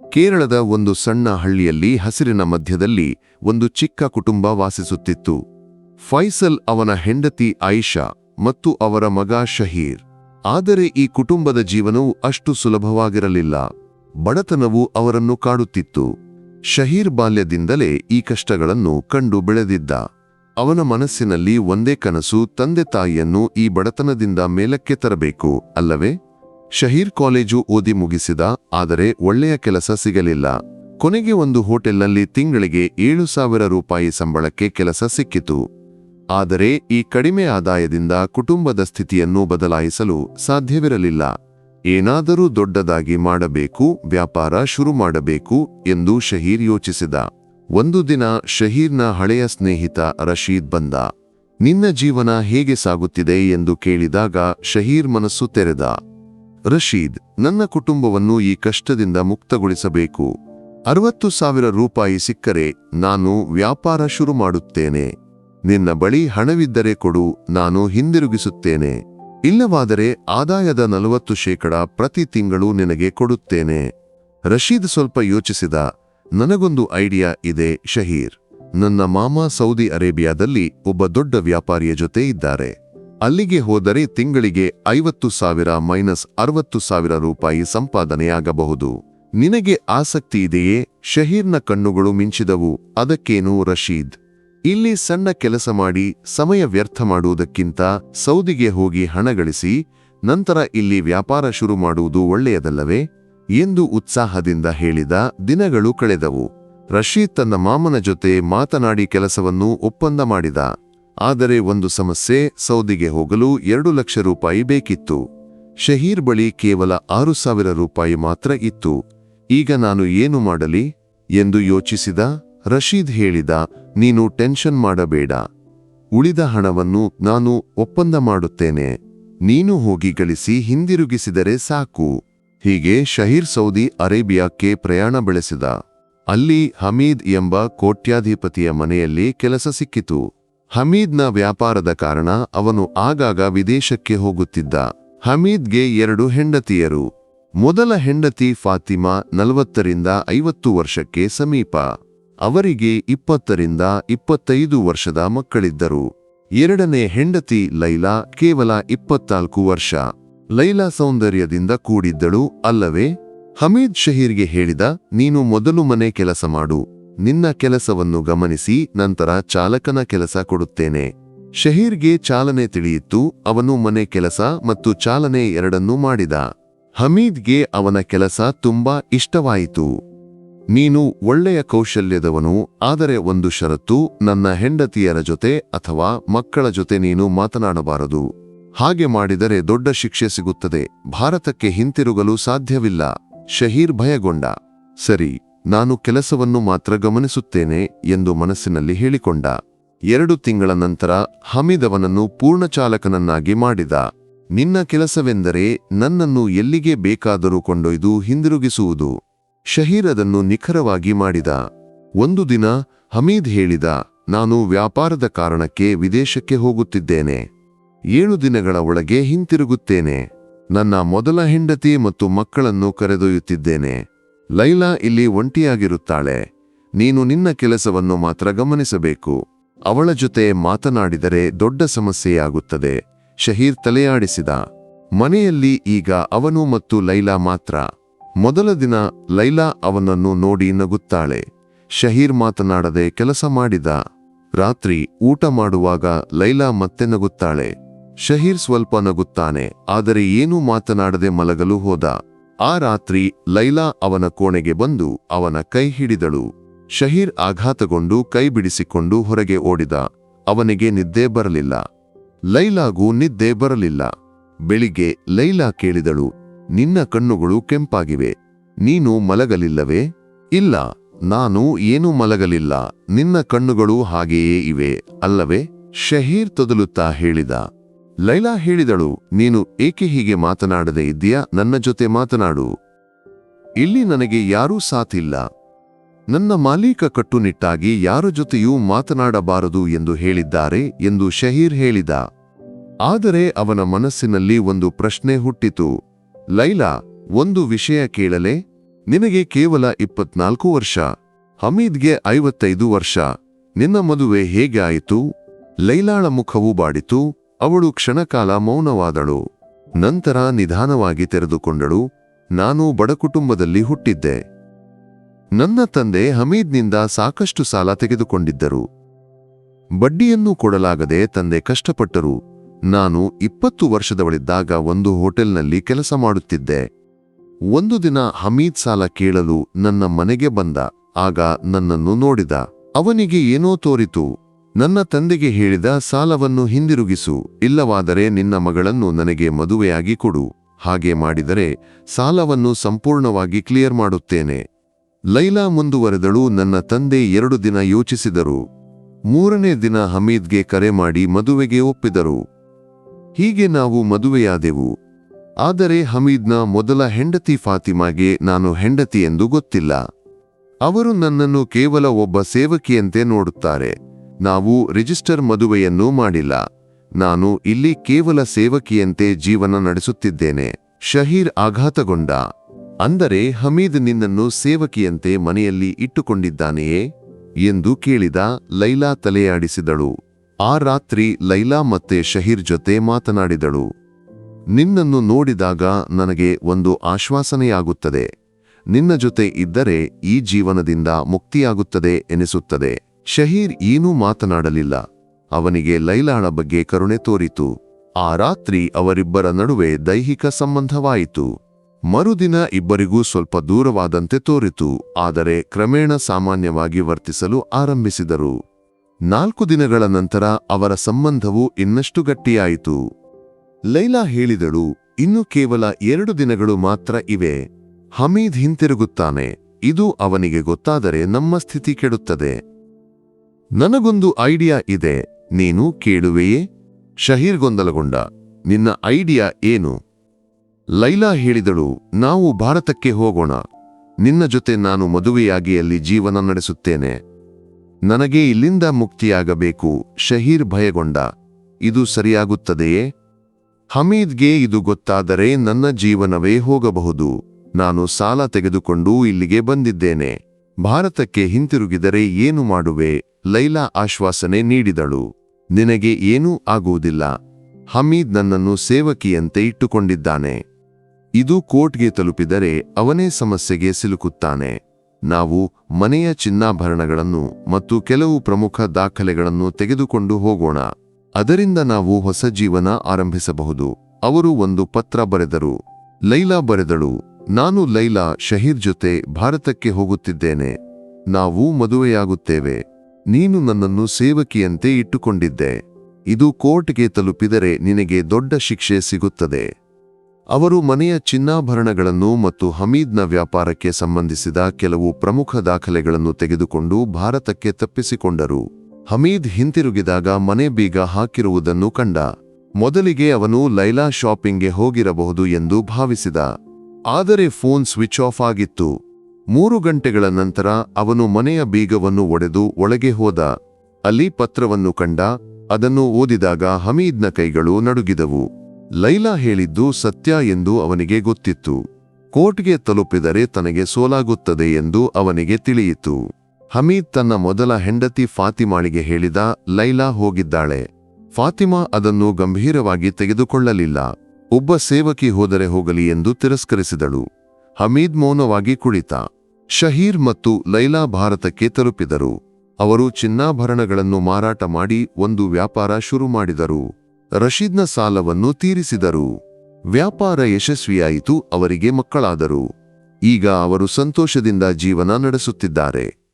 ಕೇರಳದ ಒಂದು ಸಣ್ಣ ಹಳ್ಳಿಯಲ್ಲಿ ಹಸಿರಿನ ಮಧ್ಯದಲ್ಲಿ ಒಂದು ಚಿಕ್ಕ ಕುಟುಂಬ ವಾಸಿಸುತ್ತಿತ್ತು. ಫೈಸಲ್ ಅವನ ಹೆಂಡತಿ ಆಯಿಷಾ ಮತ್ತು ಅವರ ಮಗ ಶಹೀರ್. ಆದರೆ ಈ ಕುಟುಂಬದ ಜೀವನವು ಅಷ್ಟು ಸುಲಭವಾಗಿರಲಿಲ್ಲ. ಬಡತನವು ಅವರನ್ನು ಕಾಡುತ್ತಿತ್ತು. ಶಹೀರ್ ಬಾಲ್ಯದಿಂದಲೇ ಈ ಕಷ್ಟಗಳನ್ನು ಕಂಡು ಬೆಳೆದಿದ್ದ. ಅವನ ಮನಸ್ಸಿನಲ್ಲಿ ಒಂದೇ ಕನಸು, ತಂದೆ ತಾಯಿಯನ್ನು ಈ ಬಡತನದಿಂದ ಮೇಲಕ್ಕೆ ತರಬೇಕು, ಅಲ್ಲವೇ? ಶಹೀರ್ ಕಾಲೇಜು ಓದಿ ಮುಗಿಸಿದ, ಆದರೆ ಒಳ್ಳೆಯ ಕೆಲಸ ಸಿಗಲಿಲ್ಲ. ಕೊನೆಗೆ ಒಂದು ಹೋಟೆಲ್ನಲ್ಲಿ ತಿಂಗಳಿಗೆ ಏಳು ಸಾವಿರ ರೂಪಾಯಿ ಸಂಬಳಕ್ಕೆ ಕೆಲಸ ಸಿಕ್ಕಿತು. ಆದರೆ ಈ ಕಡಿಮೆ ಆದಾಯದಿಂದ ಕುಟುಂಬದ ಸ್ಥಿತಿಯನ್ನು ಬದಲಾಯಿಸಲು ಸಾಧ್ಯವಿರಲಿಲ್ಲ. ಏನಾದರೂ ದೊಡ್ಡದಾಗಿ ಮಾಡಬೇಕು, ವ್ಯಾಪಾರ ಶುರು ಮಾಡಬೇಕು ಎಂದು ಶಹೀರ್ ಯೋಚಿಸಿದ. ಒಂದು ದಿನ ಶಹೀರ್ನ ಹಳೆಯ ಸ್ನೇಹಿತ ರಶೀದ್ ಬಂದ. ನಿನ್ನ ಜೀವನ ಹೇಗೆ ಸಾಗುತ್ತಿದೆ ಎಂದು ಕೇಳಿದಾಗ ಶಹೀರ್ ಮನಸ್ಸು ತೆರೆದ. ರಶೀದ್, ನನ್ನ ಕುಟುಂಬವನ್ನು ಈ ಕಷ್ಟದಿಂದ ಮುಕ್ತಗೊಳಿಸಬೇಕು. ಅರವತ್ತು ಸಾವಿರ ರೂಪಾಯಿ ಸಿಕ್ಕರೆ ನಾನು ವ್ಯಾಪಾರ ಶುರು ಮಾಡುತ್ತೇನೆ. ನಿನ್ನ ಬಳಿ ಹಣವಿದ್ದರೆ ಕೊಡು, ನಾನು ಹಿಂದಿರುಗಿಸುತ್ತೇನೆ. ಇಲ್ಲವಾದರೆ ಆದಾಯದ ನಲವತ್ತು ಶೇಕಡ ಪ್ರತಿ ತಿಂಗಳು ನಿನಗೆ ಕೊಡುತ್ತೇನೆ. ರಶೀದ್ ಸ್ವಲ್ಪ ಯೋಚಿಸಿದ, ನನಗೊಂದು ಐಡಿಯಾ ಇದೆ, ಶಹೀರ್. ನನ್ನ ಮಾಮ ಸೌದಿ ಅರೇಬಿಯಾದಲ್ಲಿ ಒಬ್ಬ ದೊಡ್ಡ ವ್ಯಾಪಾರಿಯ ಜೊತೆ ಇದ್ದಾರೆ. ಅಲ್ಲಿಗೆ ಹೋದರೆ ತಿಂಗಳಿಗೆ ಐವತ್ತು ಸಾವಿರ ಮೈನಸ್ ಅರವತ್ತು ಸಾವಿರ ರೂಪಾಯಿ ಸಂಪಾದನೆಯಾಗಬಹುದು. ನಿನಗೆ ಆಸಕ್ತಿ ಇದೆಯೇ? ಶಹೀರ್ನ ಕಣ್ಣುಗಳು ಮಿಂಚಿದವು. ಅದಕ್ಕೇನು ರಶೀದ್? ಇಲ್ಲಿ ಸಣ್ಣ ಕೆಲಸ ಮಾಡಿ, ಸಮಯ ವ್ಯರ್ಥ ಮಾಡುವುದಕ್ಕಿಂತ ಸೌದಿಗೆ ಹೋಗಿ ಹಣ ಗಳಿಸಿ, ನಂತರ ಇಲ್ಲಿ ವ್ಯಾಪಾರ ಶುರು ಮಾಡುವುದು ಒಳ್ಳೆಯದಲ್ಲವೇ? ಎಂದು ಉತ್ಸಾಹದಿಂದ ಹೇಳಿದ ದಿನಗಳು ಕಳೆದವು. ರಶೀದ್ ತನ್ನ ಮಾಮನ ಜೊತೆ ಮಾತನಾಡಿ ಕೆಲಸವನ್ನು ಒಪ್ಪಂದ ಮಾಡಿದ. ಆದರೆ ಒಂದು ಸಮಸ್ಯೆ ಸೌದಿಗೆ ಹೋಗಲು ಎರಡು ಲಕ್ಷ ರೂಪಾಯಿ ಬೇಕಿತ್ತು. ಶಹೀರ್ ಬಳಿ ಕೇವಲ ಆರು ಸಾವಿರ ರೂಪಾಯಿ ಮಾತ್ರ ಇತ್ತು. ಈಗ ನಾನು ಏನು ಮಾಡಲಿ? ಎಂದು ಯೋಚಿಸಿದ ರಶೀದ್ ಹೇಳಿದ, ನೀನು ಟೆನ್ಷನ್ ಮಾಡಬೇಡ. ಉಳಿದ ಹಣವನ್ನು ನಾನು ಒಪ್ಪಂದ ಮಾಡುತ್ತೇನೆ. ನೀನು ಹೋಗಿ ಗಳಿಸಿ ಹಿಂದಿರುಗಿಸಿದರೆ ಸಾಕು. ಹೀಗೆ ಶಹೀರ್ ಸೌದಿ ಅರೇಬಿಯಾಕ್ಕೆ ಪ್ರಯಾಣ ಬೆಳೆಸಿದ. ಅಲ್ಲಿ ಹಮೀದ್ ಎಂಬ ಕೋಟ್ಯಾಧಿಪತಿಯ ಮನೆಯಲ್ಲಿ ಕೆಲಸ ಸಿಕ್ಕಿತು. ಹಮೀದ್ನ ವ್ಯಾಪಾರದ ಕಾರಣ ಅವನು ಆಗಾಗ ವಿದೇಶಕ್ಕೆ ಹೋಗುತ್ತಿದ್ದ. ಹಮೀದ್ಗೆ ಎರಡು ಹೆಂಡತಿಯರು. ಮೊದಲ ಹೆಂಡತಿ ಫಾತಿಮಾ ನಲವತ್ತರಿಂದ ಐವತ್ತು ವರ್ಷಕ್ಕೆ ಸಮೀಪ. ಅವರಿಗೆ ಇಪ್ಪತ್ತರಿಂದ ಇಪ್ಪತ್ತೈದು ವರ್ಷದ ಮಕ್ಕಳಿದ್ದರು. ಎರಡನೇ ಹೆಂಡತಿ ಲೈಲಾ ಕೇವಲ ಇಪ್ಪತ್ನಾಲ್ಕು ವರ್ಷ. ಲೈಲಾ ಸೌಂದರ್ಯದಿಂದ ಕೂಡಿದ್ದಳು ಅಲ್ಲವೇ? ಹಮೀದ್ ಶಹೀರ್ಗೆ ಹೇಳಿದ, ನೀನು ಮೊದಲು ಮನೆ ಕೆಲಸ ಮಾಡು. ನಿನ್ನ ಕೆಲಸವನ್ನು ಗಮನಿಸಿ ನಂತರ ಚಾಲಕನ ಕೆಲಸ ಕೊಡುತ್ತೇನೆ. ಶಹೀರ್ಗೆ ಚಾಲನೆ ತಿಳಿಯಿತು, ಅವನು ಮನೆ ಕೆಲಸ ಮತ್ತು ಚಾಲನೆ ಎರಡನ್ನೂ ಮಾಡಿದ. ಹಮೀದ್ಗೆ ಅವನ ಕೆಲಸ ತುಂಬಾ ಇಷ್ಟವಾಯಿತು. ನೀನು ಒಳ್ಳೆಯ ಕೌಶಲ್ಯದವನು, ಆದರೆ ಒಂದು ಷರತ್ತು, ನನ್ನ ಹೆಂಡತಿಯರ ಜೊತೆ ಅಥವಾ ಮಕ್ಕಳ ಜೊತೆ ನೀನು ಮಾತನಾಡಬಾರದು. ಹಾಗೆ ಮಾಡಿದರೆ ದೊಡ್ಡ ಶಿಕ್ಷೆ ಸಿಗುತ್ತದೆ, ಭಾರತಕ್ಕೆ ಹಿಂತಿರುಗಲು ಸಾಧ್ಯವಿಲ್ಲ. ಶಹೀರ್ ಭಯಗೊಂಡ. ಸರಿ. ನಾನು ಕೆಲಸವನ್ನು ಮಾತ್ರ ಗಮನಿಸುತ್ತೇನೆ ಎಂದು ಮನಸ್ಸಿನಲ್ಲಿ ಹೇಳಿಕೊಂಡ. ಎರಡು ತಿಂಗಳ ನಂತರ ಹಮೀದ್ ಅವನನ್ನು ಪೂರ್ಣಚಾಲಕನನ್ನಾಗಿ ಮಾಡಿದ. ನಿನ್ನ ಕೆಲಸವೆಂದರೆ ನನ್ನನ್ನು ಎಲ್ಲಿಗೆ ಬೇಕಾದರೂ ಕೊಂಡೊಯ್ದು ಹಿಂದಿರುಗಿಸುವುದು. ಶಹೀರ್ ಅದನ್ನು ನಿಖರವಾಗಿ ಮಾಡಿದ. ಒಂದು ದಿನ ಹಮೀದ್ ಹೇಳಿದ, ನಾನು ವ್ಯಾಪಾರದ ಕಾರಣಕ್ಕೆ ವಿದೇಶಕ್ಕೆ ಹೋಗುತ್ತಿದ್ದೇನೆ. ಏಳು ದಿನಗಳ ಒಳಗೆ ಹಿಂತಿರುಗುತ್ತೇನೆ. ನನ್ನ ಮೊದಲ ಹೆಂಡತಿ ಮತ್ತು ಮಕ್ಕಳನ್ನು ಕರೆದೊಯ್ಯುತ್ತಿದ್ದೇನೆ. ಲೈಲಾ ಇಲ್ಲಿ ಒಂಟಿಯಾಗಿರುತ್ತಾಳೆ. ನೀನು ನಿನ್ನ ಕೆಲಸವನ್ನು ಮಾತ್ರ ಗಮನಿಸಬೇಕು. ಅವಳ ಜೊತೆ ಮಾತನಾಡಿದರೆ ದೊಡ್ಡ ಸಮಸ್ಯೆಯಾಗುತ್ತದೆ. ಶಹೀರ್ ತಲೆಯಾಡಿಸಿದ. ಮನೆಯಲ್ಲಿ ಈಗ ಅವನು ಮತ್ತು ಲೈಲಾ ಮಾತ್ರ. ಮೊದಲ ದಿನ ಲೈಲಾ ಅವನನ್ನು ನೋಡಿ ನಗುತ್ತಾಳೆ. ಶಹೀರ್ ಮಾತನಾಡದೆ ಕೆಲಸ ಮಾಡಿದ. ರಾತ್ರಿ ಊಟ ಮಾಡುವಾಗ ಲೈಲಾ ಮತ್ತೆ ನಗುತ್ತಾಳೆ. ಶಹೀರ್ ಸ್ವಲ್ಪ ನಗುತ್ತಾನೆ, ಆದರೆ ಏನೂ ಮಾತನಾಡದೆ ಮಲಗಲು ಹೋದ. ಆ ರಾತ್ರಿ ಲೈಲಾ ಅವನ ಕೋಣೆಗೆ ಬಂದು ಅವನ ಕೈ ಹಿಡಿದಳು. ಶಹೀರ್ ಆಘಾತಗೊಂಡು ಕೈ ಬಿಡಿಸಿಕೊಂಡು ಹೊರಗೆ ಓಡಿದ. ಅವನಿಗೆ ನಿದ್ದೆ ಬರಲಿಲ್ಲ. ಲೈಲಾಗೂ ನಿದ್ದೆ ಬರಲಿಲ್ಲ. ಬೆಳಿಗ್ಗೆ ಲೈಲಾ ಕೇಳಿದಳು, ನಿನ್ನ ಕಣ್ಣುಗಳು ಕೆಂಪಾಗಿವೆ. ನೀನು ಮಲಗಲಿಲ್ಲವೇ? ಇಲ್ಲ, ನಾನು ಏನೂ ಮಲಗಲಿಲ್ಲ. ನಿನ್ನ ಕಣ್ಣುಗಳು ಹಾಗೆಯೇ ಇವೆ, ಅಲ್ಲವೇ? ಶಹೀರ್ ತೊದಲುತ್ತಾ ಹೇಳಿದ. ಲೈಲಾ ಹೇಳಿದಳು, ನೀನು ಏಕೆ ಹೀಗೆ ಮಾತನಾಡದೆ ಇದ್ದೀಯಾ? ನನ್ನ ಜೊತೆ ಮಾತನಾಡು. ಇಲ್ಲಿ ನನಗೆ ಯಾರೂ ಸಾಥಿಲ್ಲ ನನ್ನ ಮಾಲೀಕ ಕಟ್ಟುನಿಟ್ಟಾಗಿ ಯಾರ ಜೊತೆಯೂ ಮಾತನಾಡಬಾರದು ಎಂದು ಹೇಳಿದ್ದಾರೆ ಎಂದು ಶಹೀರ್ ಹೇಳಿದ. ಆದರೆ ಅವನ ಮನಸ್ಸಿನಲ್ಲಿ ಒಂದು ಪ್ರಶ್ನೆ ಹುಟ್ಟಿತು. ಲೈಲಾ, ಒಂದು ವಿಷಯ ಕೇಳಲೆ? ನಿನಗೆ ಕೇವಲ ಇಪ್ಪತ್ನಾಲ್ಕು ವರ್ಷ. ಹಮೀದ್ಗೆ ಐವತ್ತೈದು ವರ್ಷ. ನಿನ್ನ ಮದುವೆ ಹೇಗೆ ಆಯಿತು? ಲೈಲಾಳ ಮುಖವು ಬಾಡಿತು. ಅವಳು ಕ್ಷಣಕಾಲ ಮೌನವಾದಳು. ನಂತರ ನಿಧಾನವಾಗಿ ತೆರೆದುಕೊಂಡಳು. ನಾನು ಬಡಕುಟುಂಬದಲ್ಲಿ ಹುಟ್ಟಿದ್ದೆ. ನನ್ನ ತಂದೆ ಹಮೀದ್ನಿಂದ ಸಾಕಷ್ಟು ಸಾಲ ತೆಗೆದುಕೊಂಡಿದ್ದರು. ಬಡ್ಡಿಯನ್ನು ಕೊಡಲಾಗದೆ ತಂದೆ ಕಷ್ಟಪಟ್ಟರು. ನಾನು ಇಪ್ಪತ್ತು ವರ್ಷದವಳಿದ್ದಾಗ ಒಂದು ಹೋಟೆಲ್ನಲ್ಲಿ ಕೆಲಸ ಮಾಡುತ್ತಿದ್ದೆ. ಒಂದು ದಿನ ಹಮೀದ್ ಸಾಲ ಕೇಳಲು ನನ್ನ ಮನೆಗೆ ಬಂದ. ಆಗ ನನ್ನನ್ನು ನೋಡಿದ. ಅವನಿಗೆ ಏನೋ ತೋರಿತು. ನನ್ನ ತಂದೆಗೆ ಹೇಳಿದ ಸಾಲವನ್ನು ಹಿಂದಿರುಗಿಸು, ಇಲ್ಲವಾದರೆ ನಿನ್ನ ಮಗಳನ್ನು ನನಗೆ ಮದುವೆಯಾಗಿ ಕೊಡು. ಹಾಗೆ ಮಾಡಿದರೆ ಸಾಲವನ್ನು ಸಂಪೂರ್ಣವಾಗಿ ಕ್ಲಿಯರ್ ಮಾಡುತ್ತೇನೆ. ಲೈಲಾ ಮುಂದುವರೆದಳು, ನನ್ನ ತಂದೆ ಎರಡು ದಿನ ಯೋಚಿಸಿದರು. ಮೂರನೇ ದಿನ ಹಮೀದ್ಗೆ ಕರೆ ಮಾಡಿ ಮದುವೆಗೆ ಒಪ್ಪಿದರು. ಹೀಗೆ ನಾವು ಮದುವೆಯಾದೆವು. ಆದರೆ ಹಮೀದ್ನ ಮೊದಲ ಹೆಂಡತಿ ಫಾತಿಮಾಗೆ ನಾನು ಹೆಂಡತಿ ಎಂದು ಗೊತ್ತಿಲ್ಲ. ಅವರು ನನ್ನನ್ನು ಕೇವಲ ಒಬ್ಬ ಸೇವಕಿಯಂತೆ ನೋಡುತ್ತಾರೆ. ನಾವು ರಿಜಿಸ್ಟರ್ ಮದುವೆಯನ್ನೂ ಮಾಡಿಲ್ಲ. ನಾನು ಇಲ್ಲಿ ಕೇವಲ ಸೇವಕಿಯಂತೆ ಜೀವನ ನಡೆಸುತ್ತಿದ್ದೇನೆ. ಶಹೀರ್ ಆಘಾತಗೊಂಡ. ಅಂದರೆ ಹಮೀದ್ ನಿನ್ನನ್ನು ಸೇವಕಿಯಂತೆ ಮನೆಯಲ್ಲಿ ಇಟ್ಟುಕೊಂಡಿದ್ದಾನೆಯೇ? ಎಂದು ಕೇಳಿದ ಲೈಲಾ ತಲೆಯಾಡಿಸಿದಳು. ಆ ರಾತ್ರಿ ಲೈಲಾ ಮತ್ತೆ ಶಹೀರ್ ಜೊತೆ ಮಾತನಾಡಿದಳು. ನಿನ್ನನ್ನು ನೋಡಿದಾಗ ನನಗೆ ಒಂದು ಆಶ್ವಾಸನೆಯಾಗುತ್ತದೆ. ನಿನ್ನ ಜೊತೆ ಇದ್ದರೆ ಈ ಜೀವನದಿಂದ ಮುಕ್ತಿಯಾಗುತ್ತದೆ ಎನಿಸುತ್ತದೆ. ಶಹೀರ್ ಏನೂ ಮಾತನಾಡಲಿಲ್ಲ. ಅವನಿಗೆ ಲೈಲಾಳ ಬಗ್ಗೆ ಕರುಣೆ ತೋರಿತು. ಆ ರಾತ್ರಿ ಅವರಿಬ್ಬರ ನಡುವೆ ದೈಹಿಕ ಸಂಬಂಧವಾಯಿತು. ಮರುದಿನ ಇಬ್ಬರಿಗೂ ಸ್ವಲ್ಪ ದೂರವಾದಂತೆ ತೋರಿತು, ಆದರೆ ಕ್ರಮೇಣ ಸಾಮಾನ್ಯವಾಗಿ ವರ್ತಿಸಲು ಆರಂಭಿಸಿದರು. ನಾಲ್ಕು ದಿನಗಳ ನಂತರ ಅವರ ಸಂಬಂಧವು ಇನ್ನಷ್ಟು ಗಟ್ಟಿಯಾಯಿತು. ಲೈಲಾ ಹೇಳಿದಳು, ಇನ್ನು ಕೇವಲ ಎರಡು ದಿನಗಳು ಮಾತ್ರ ಇವೆ. ಹಮೀದ್ ಹಿಂತಿರುಗುತ್ತಾನೆ. ಇದು ಅವನಿಗೆ ಗೊತ್ತಾದರೆ ನಮ್ಮ ಸ್ಥಿತಿ ಕೆಡುತ್ತದೆ. ನನಗೊಂದು ಐಡಿಯಾ ಇದೆ, ನೀನು ಕೇಳುವೆಯೇ? ಶಹೀರ್ ಗೊಂದಲಗೊಂಡ. ನಿನ್ನ ಐಡಿಯಾ ಏನು? ಲೈಲಾ ಹೇಳಿದಳು, ನಾವು ಭಾರತಕ್ಕೆ ಹೋಗೋಣ. ನಿನ್ನ ಜೊತೆ ನಾನು ಮದುವೆಯಾಗಿ ಅಲ್ಲಿ ಜೀವನ ನಡೆಸುತ್ತೇನೆ. ನನಗೆ ಇಲ್ಲಿಂದ ಮುಕ್ತಿಯಾಗಬೇಕು, ಶಹೀರ್ ಭಯಗೊಂಡ. ಇದು ಸರಿಯಾಗುತ್ತದೆಯೇ? ಹಮೀದ್ಗೆ ಇದು ಗೊತ್ತಾದರೆ ನನ್ನ ಜೀವನವೇ ಹೋಗಬಹುದು. ನಾನು ಸಾಲ ತೆಗೆದುಕೊಂಡು ಇಲ್ಲಿಗೆ ಬಂದಿದ್ದೇನೆ. ಭಾರತಕ್ಕೆ ಹಿಂತಿರುಗಿದರೆ ಏನು ಮಾಡುವೆ? ಲೈಲಾ ಆಶ್ವಾಸನೆ ನೀಡಿದಳು. ನಿನಗೆ ಏನೂ ಆಗುವುದಿಲ್ಲ. ಹಮೀದ್ ನನ್ನನ್ನು ಸೇವಕಿಯಂತೆ ಇಟ್ಟುಕೊಂಡಿದ್ದಾನೆ. ಇದು ಕೋರ್ಟ್ಗೆ ತಲುಪಿದರೆ ಅವನೇ ಸಮಸ್ಯೆಗೆ ಸಿಲುಕುತ್ತಾನೆ. ನಾವು ಮನೆಯ ಚಿನ್ನಾಭರಣಗಳನ್ನು ಮತ್ತು ಕೆಲವು ಪ್ರಮುಖ ದಾಖಲೆಗಳನ್ನು ತೆಗೆದುಕೊಂಡು ಹೋಗೋಣ. ಅದರಿಂದ ನಾವು ಹೊಸ ಜೀವನ ಆರಂಭಿಸಬಹುದು. ಅವರು ಒಂದು ಪತ್ರ ಬರೆದರು. ಲೈಲಾ ಬರೆದಳು. ನಾನು ಲೈಲಾ ಶಹೀರ್ ಜೊತೆ ಭಾರತಕ್ಕೆ ಹೋಗುತ್ತಿದ್ದೇನೆ. ನಾವು ಮದುವೆಯಾಗುತ್ತೇವೆ. ನೀನು ನನ್ನನ್ನು ಸೇವಕಿಯಂತೆ ಇಟ್ಟುಕೊಂಡಿದ್ದೆ. ಇದು ಕೋರ್ಟ್ಗೆ ತಲುಪಿದರೆ ನಿನಗೆ ದೊಡ್ಡ ಶಿಕ್ಷೆ ಸಿಗುತ್ತದೆ. ಅವರು ಮನೆಯ ಚಿನ್ನಾಭರಣಗಳನ್ನು ಮತ್ತು ಹಮೀದ್ನ ವ್ಯಾಪಾರಕ್ಕೆ ಸಂಬಂಧಿಸಿದ ಕೆಲವು ಪ್ರಮುಖ ದಾಖಲೆಗಳನ್ನು ತೆಗೆದುಕೊಂಡು ಭಾರತಕ್ಕೆ ತಪ್ಪಿಸಿಕೊಂಡರು. ಹಮೀದ್ ಹಿಂತಿರುಗಿದಾಗ ಮನೆ ಬೀಗ ಹಾಕಿರುವುದನ್ನು ಕಂಡ. ಮೊದಲಿಗೆ ಅವನು ಲೈಲಾ ಶಾಪಿಂಗ್ಗೆ ಹೋಗಿರಬಹುದು ಎಂದು ಭಾವಿಸಿದ. ಆದರೆ ಫೋನ್ ಸ್ವಿಚ್ ಆಫ್ ಆಗಿತ್ತು. ಮೂರು ಗಂಟೆಗಳ ನಂತರ ಅವನು ಮನೆಯ ಬೀಗವನ್ನು ಒಡೆದು ಒಳಗೆ ಹೋದ. ಅಲ್ಲಿ ಪತ್ರವನ್ನು ಕಂಡ, ಅದನ್ನು ಓದಿದಾಗ ಹಮೀದ್ನ ಕೈಗಳು ನಡುಗಿದವು. ಲೈಲಾ ಹೇಳಿದ್ದು ಸತ್ಯ ಎಂದು ಅವನಿಗೆ ಗೊತ್ತಿತ್ತು. ಕೋರ್ಟ್ಗೆ ತಲುಪಿದರೆ ತನಗೆ ಸೋಲಾಗುತ್ತದೆ ಎಂದು ಅವನಿಗೆ ತಿಳಿಯಿತು. ಹಮೀದ್ ತನ್ನ ಮೊದಲ ಹೆಂಡತಿ ಫಾತಿಮಾಳಿಗೆ ಹೇಳಿದ, ಲೈಲಾ ಹೋಗಿದ್ದಾಳೆ. ಫಾತಿಮಾ ಅದನ್ನು ಗಂಭೀರವಾಗಿ ತೆಗೆದುಕೊಳ್ಳಲಿಲ್ಲ. ಒಬ್ಬ ಸೇವಕಿ ಹೋದರೆ ಹೋಗಲಿ ಎಂದು ತಿರಸ್ಕರಿಸಿದಳು. ಹಮೀದ್ ಮೌನವಾಗಿ ಕುಳಿತ. ಶಹೀರ್ ಮತ್ತು ಲೈಲಾ ಭಾರತಕ್ಕೆ ತಲುಪಿದರು. ಅವರು ಚಿನ್ನಾಭರಣಗಳನ್ನು ಮಾರಾಟ ಮಾಡಿ ಒಂದು ವ್ಯಾಪಾರ ಶುರು ಮಾಡಿದರು. ರಶೀದ್ನ ಸಾಲವನ್ನು ತೀರಿಸಿದರು. ವ್ಯಾಪಾರ ಯಶಸ್ವಿಯಾಯಿತು, ಅವರಿಗೆ ಮಕ್ಕಳಾದರು. ಈಗ ಅವರು ಸಂತೋಷದಿಂದ ಜೀವನ ನಡೆಸುತ್ತಿದ್ದಾರೆ.